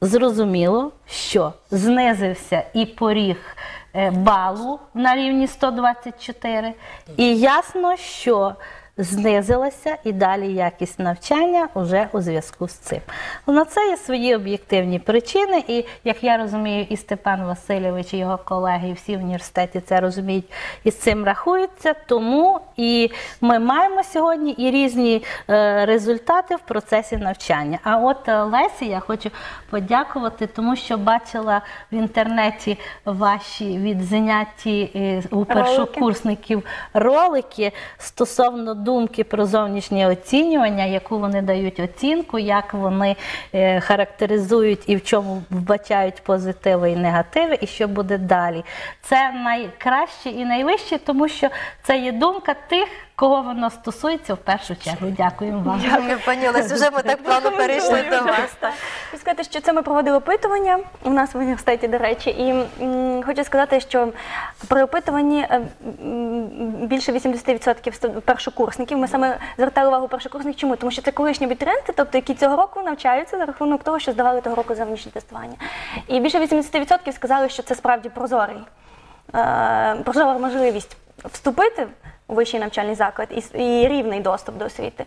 зрозуміло, що знизився і поріг е, балу на рівні 124, і ясно, що знизилася і далі якість навчання уже у зв'язку з цим. На це є свої об'єктивні причини, і як я розумію, і Степан Васильович, і його колеги, і всі в університеті це розуміють і з цим рахуються. Тому і ми маємо сьогодні і різні е, результати в процесі навчання. А от е, Лесі я хочу подякувати, тому що бачила в інтернеті ваші відзняті е, у першокурсників ролики стосовно думки про зовнішнє оцінювання, яку вони дають оцінку, як вони е, характеризують і в чому вбачають позитиви і негативи, і що буде далі. Це найкраще і найвище, тому що це є думка тих, кого воно стосується в першу чергу. Дякуємо вам. Дякую, пані Олесі. Вже ми так плавно перейшли до вас. Хочу сказати, що це ми проводили опитування у нас в університеті, до речі, і м, хочу сказати, що при опитуванні е, м, більше 80% студ- першокурсників. Ми саме звертали увагу першокурсників. Чому? Тому що це колишні абітурієнти, тобто які цього року навчаються за рахунок того, що здавали того року зовнішнє тестування. І більше 80% сказали, що це справді прозорий е, прозора можливість вступити вищий навчальний заклад і, і рівний доступ до освіти.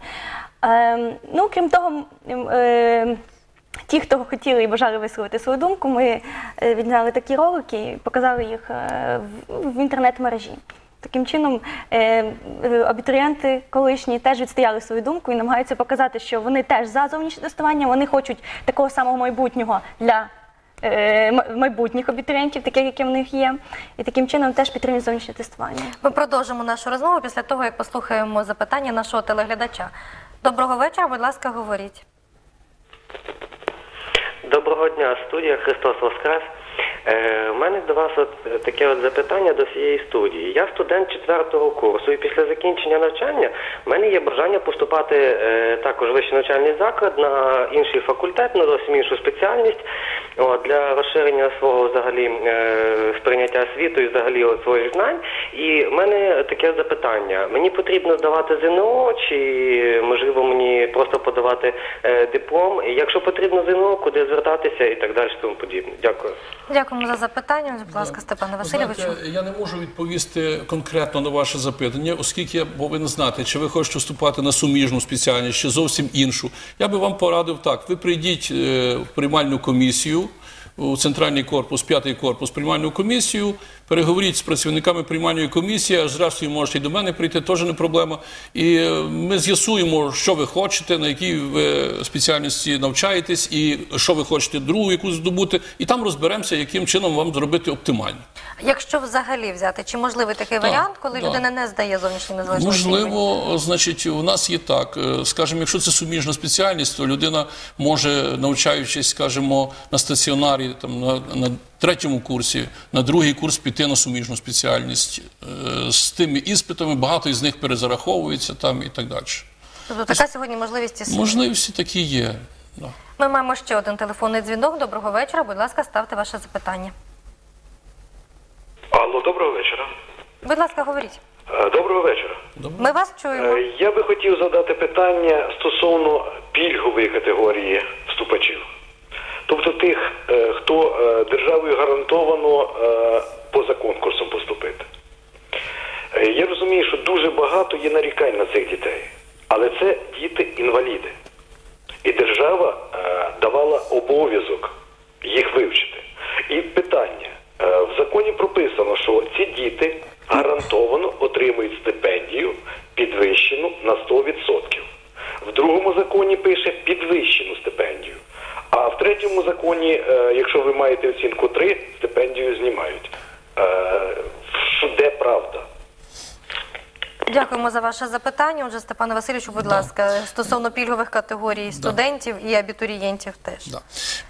Е, ну, крім того, е, ті, хто хотіли і бажали висловити свою думку, ми е, відзняли такі ролики і показали їх е, в, інтернет-мережі. Таким чином, е, абітурієнти колишні теж відстояли свою думку і намагаються показати, що вони теж за зовнішнє тестування, вони хочуть такого самого майбутнього для майбутніх абітурієнтів, таких, яке в них є, і таким чином теж підтримують зовнішнє тестування. Ми продовжимо нашу розмову після того, як послухаємо запитання нашого телеглядача. Доброго вечора, будь ласка, говоріть. Доброго дня, студія Христос Воскрес. Е, у мене до вас от е, таке от запитання до всієї студії. Я студент четвертого курсу, і після закінчення навчання в мене є бажання поступати е, також в вищий навчальний заклад на інший факультет, на зовсім іншу спеціальність, от, для розширення свого взагалі е, сприйняття світу і взагалі от, своїх знань. І в мене таке запитання: мені потрібно здавати ЗНО, чи можливо мені просто подавати е, диплом? І якщо потрібно ЗНО, куди звертатися і так далі, тому подібне. Дякую. Дякуємо за запитання. Будь ласка, Степане Васильовичу. Знаєте, я не можу відповісти конкретно на ваше запитання, оскільки я повинен знати, чи ви хочете вступати на суміжну спеціальність, чи зовсім іншу. Я би вам порадив так: ви прийдіть е, в приймальну комісію. У центральний корпус, п'ятий корпус, приймальну комісію. Переговоріть з працівниками приймальної комісії, аж зрештою можете і до мене прийти, теж не проблема. І е, ми з'ясуємо, що ви хочете, на якій ви спеціальності навчаєтесь, і що ви хочете другу якусь здобути. І там розберемося, яким чином вам зробити оптимально. Якщо взагалі взяти, чи можливий такий варіант, коли людина не здає зовнішній незалежний Можливо, значить, у нас є так. е, Скажімо, якщо це суміжна спеціальність, то людина може, навчаючись, скажімо, на стаціонарі, там на, на третьому курсі, на другий курс піти на суміжну спеціальність Е, з тими іспитами. Багато із них перезараховується там і так далі. Тобто така сьогодні можливість існує. Можливості такі є. Да. Ми маємо ще один телефонний дзвінок. Доброго вечора. Будь ласка, ставте ваше запитання. Алло, доброго вечора. Будь ласка, говоріть. Е, Доброго вечора. Ми вас чуємо. Е, Я би хотів задати питання стосовно пільгової категорії вступачів. Тобто тих, е, хто державою гарантовано поза конкурсом поступити. Я розумію, що дуже багато є нарікань на цих дітей, але це діти-інваліди. І держава давала обов'язок їх вивчити. І питання: законі прописано, що ці діти гарантовано отримують стипендію підвищену на 100%. В другому законі пише підвищену стипендію. А в третьому законі, е, якщо ви маєте оцінку 3, стипендію знімають. Е, де правда? Дякуємо за ваше запитання. Отже, Степане Васильовичу, будь ласка, стосовно пільгових категорій студентів і абітурієнтів теж. Да.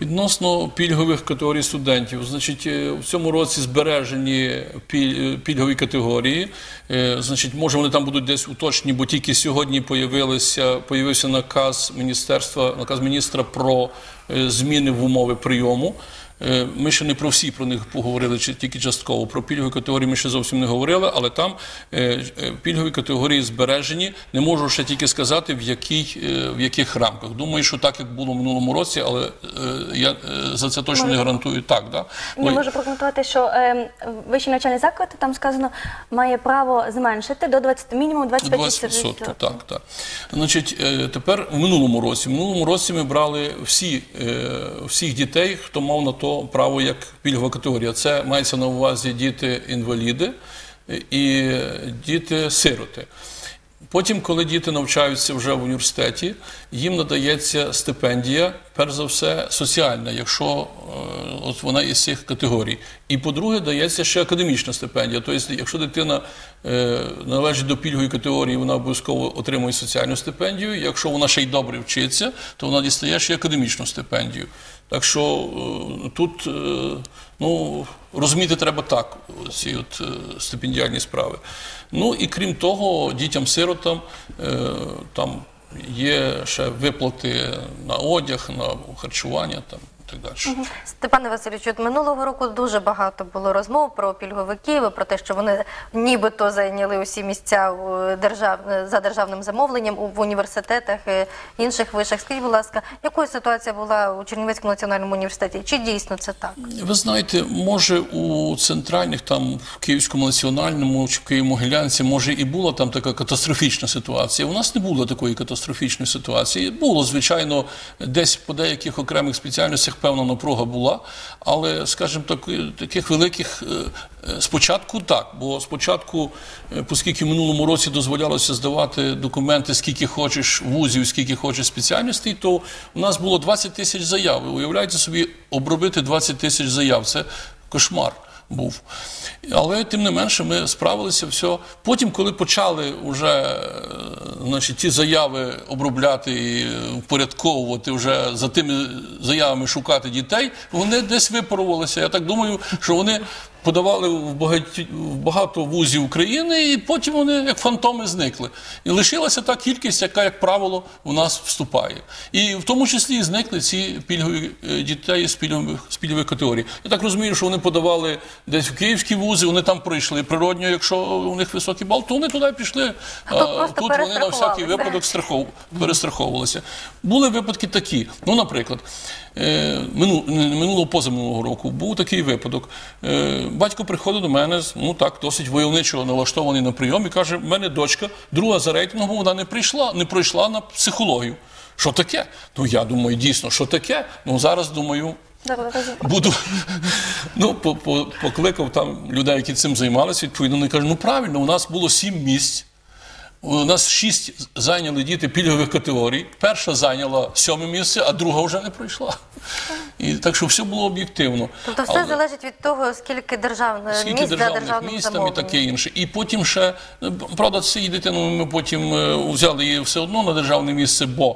Відносно пільгових категорій студентів, значить, е, в цьому році збережені піль- е, пільгові категорії. Е, Значить, може, вони там будуть десь уточнені, бо тільки сьогодні появився наказ міністерства, наказ міністра про зміни в умови прийому. Е, Ми ще не про всі про них поговорили, чи тільки частково. Про пільгові категорії ми ще зовсім не говорили, але там е, е, пільгові категорії збережені. Не можу ще тільки сказати, в, якій, в яких рамках. Думаю, що так, як було в минулому році, але я за це точно не гарантую так. Да? Я Бо- можу прокоментувати, що е, вищий навчальний заклад, там сказано, має право зменшити до 20, мінімум 25 20%, так, так. Значить, е, тепер в минулому році. В минулому році ми брали всі, е, всіх дітей, хто мав на то право як пільгова категорія. Це мається на увазі діти-інваліди і діти-сироти. Потім, коли діти навчаються вже в університеті, їм надається стипендія, перш за все, соціальна, якщо е, вона із цих категорій. І по-друге, дається ще академічна стипендія. Тобто, якщо дитина е, належить до пільгової категорії, вона обов'язково отримує соціальну стипендію. Якщо вона ще й добре вчиться, то вона дістає ще академічну стипендію. Так що е, тут е, ну, розуміти треба так, ці от е, стипендіальні справи. Ну і крім того, дітям-сиротам там є ще виплати на одяг, на харчування там, так далі. Степане Васильовичу, от минулого року дуже багато було розмов про пільговиків, і про те, що вони нібито зайняли усі місця у держав... за державним замовленням у- в університетах і інших вишах. Скажіть, будь ласка, якою ситуація була у Чернівецькому національному університеті? Чи дійсно це так? Ви знаєте, може у центральних, там в Київському національному чи в Києво-Могилянці, може і була там така катастрофічна ситуація. У нас не було такої катастрофічної ситуації. Було, звичайно, десь по деяких окремих спеціальностях певна напруга була, але, скажімо так, таких великих е, е, спочатку так. Бо спочатку, е, оскільки в минулому році дозволялося здавати документи, скільки хочеш вузів, скільки хочеш спеціальностей, то у нас було 20 тисяч заяв. Уявляєте собі, обробити 20 тисяч заяв. Це кошмар був. Але тим не менше ми справилися все. Потім, коли почали вже е, значить, ті заяви обробляти і впорядковувати, вже за тими заявами шукати дітей, вони десь випарувалися. Я так думаю, що вони подавали в багаті, в багато вузів України, і потім вони як фантоми зникли. І лишилася та кількість, яка, як правило, у нас вступає. І в тому числі зникли ці пільгові е, дітей з пільгових, з пільгових категорій. Я так розумію, що вони подавали десь в київські вузи, вони там пройшли. Природньо, якщо у них високий бал, то вони туди пішли. А тут тут вони на всякий випадок страхов... перестраховувалися. Були випадки такі. Ну, наприклад, е, минулого позаминулого року був такий випадок. Е, батько приходить до мене, ну так, досить войовничо налаштований на прийом, і каже: в мене дочка, друга за рейтингом, вона не прийшла, не пройшла на психологію. Що таке? Ну я думаю, дійсно, що таке? Ну зараз думаю. Буду ну, по- по- покликав там людей, які цим займалися, відповідно, вони кажуть, ну правильно, у нас було сім місць. У нас шість зайняли діти пільгових категорій. Перша зайняла сьоме місце, а друга вже не пройшла. І так що все було об'єктивно. Тобто все Але- залежить від того, скільки державних Скільки місць державних державним міст там і таке інше. І потім ще, е, правда, цієї дитину ми потім е, взяли її все одно на державне місце, бо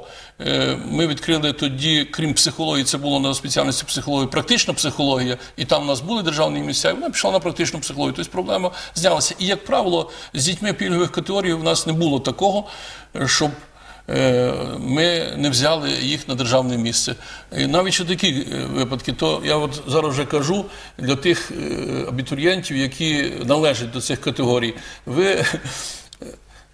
ми відкрили тоді, крім психології, це було на спеціальності психології, практична психологія, і там у нас були державні місця, і вона пішла на практичну психологію. Тобто проблема знялася. І, як правило, з дітьми пільгових категорій в нас не було такого, е, щоб е, ми не взяли їх на державне місце. Навіть що такі е, випадки, то я от зараз вже кажу для тих е, абітурієнтів, які належать до цих категорій. Ви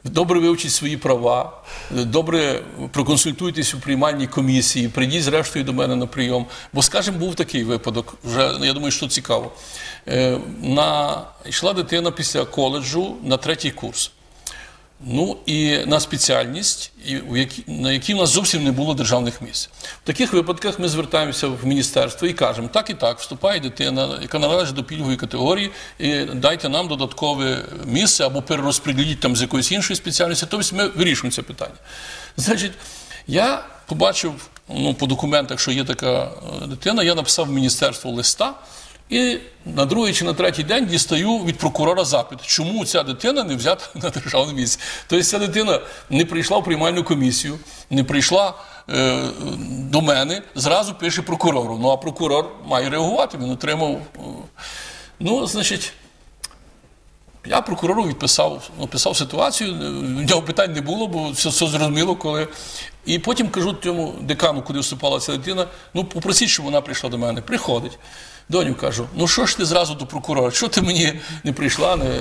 Добре вивчіть свої права, добре проконсультуйтесь у приймальній комісії, прийдіть зрештою до мене на прийом. Бо, скажімо, був такий випадок, вже я думаю, що цікаво. Е, На, йшла дитина після коледжу на третій курс. Ну і на спеціальність, у на якій в нас зовсім не було державних місць. В таких випадках ми звертаємося в міністерство і кажемо, так і так, вступає дитина, яка належить до пільгової категорії, і дайте нам додаткове місце або перерозподіліть там з якоїсь іншої спеціальності. Тобто ми вирішуємо це питання. Значить, я побачив ну, по документах, що є така е, дитина, я написав в міністерство листа. І на другий чи на третій день дістаю від прокурора запит, чому ця дитина не взята на державне місце. Тобто ця дитина не прийшла в приймальну комісію, не прийшла е, до мене, зразу пише прокурору. Ну а прокурор має реагувати, він отримав. е, ну, значить, Я прокурору відписав, описав ситуацію, в нього питань не було, бо все, все зрозуміло, коли. І потім кажу цьому декану, куди вступала ця дитина, ну попросіть, щоб вона прийшла до мене. Приходить. Доню кажу, ну що ж ти зразу до прокурора? Що ти мені не прийшла? Не...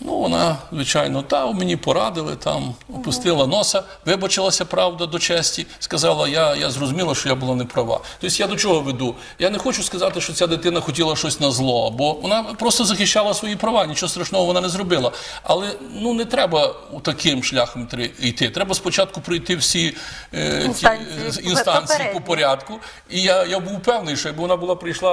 Ну, вона, звичайно, та мені порадили, там опустила носа, вибачилася правда до честі, сказала, я, я зрозуміла, що я була не права. Тобто я до чого веду? Я не хочу сказати, що ця дитина хотіла щось на зло, бо вона просто захищала свої права, нічого страшного вона не зробила. Але ну не треба таким шляхом йти. Треба спочатку пройти всі е, ті, Інстанції е, інстанції по порядку. І я, я був впевнений, що якби вона була прийшла